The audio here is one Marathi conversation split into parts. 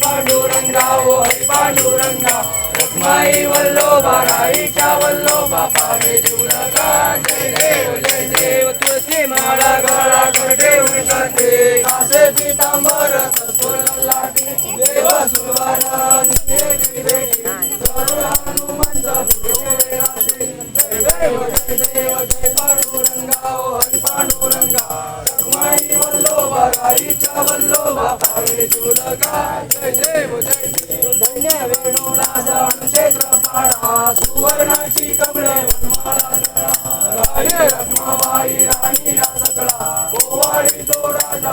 पांडुरंगा ओ हरी पांडुरंगा रखमाई वल्लोबा राईच्या वल्लोबा पावे तुलका जय सुवर्णाची कमळे वनमाळा धरा. राय रखमाबाई राणी या सकळा गोवाडी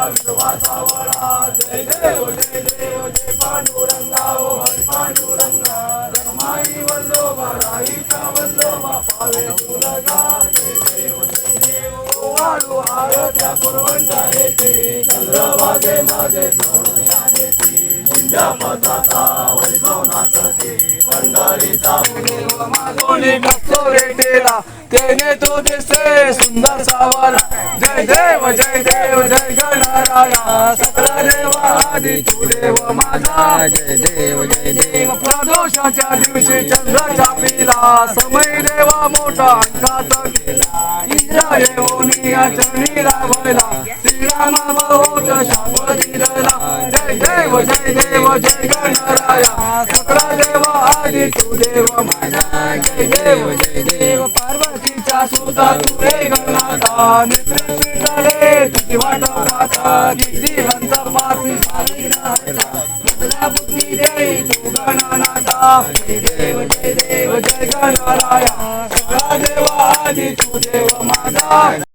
तो राजा जय देव जय देव जय पांडुरंगा ओ हरी पांडुरंगा रमाई वल्लोबा राईचा वल्लोबा पावे तुलगा जय देव जय देव वाळू आरत्या पुरवंटा येते चंद्रभागे मागे सोडून या देते निंजा पताका वैभव नाचते पंढरीचा देव मागोनी बघतो रेटेला तेने तो दिसते सुंदर सावला जय देव जय देव जय गणराया. सकला देवा आदी तू देव माझा. जय देव जय देव. प्रदोषाच्या दिवशी चंद्र चापिला समय देवा मोठा अंकात केला. इंद्र येऊनी चरणी रावला श्रीरामा बहुत देव जय गणराया. सकळा देव आदि तू देव माझा जय देव. जय देव पार्वतीचा सुता तू रे गणाता नेत्र पिटाले तुझी वाट पाहता निधिवंत पापी स्वामीनाथा मुद्रा बुद्धी दे तू गणनाथा. जय देव जय देव जय गणराया. सकळा देव आदि तू देव माझा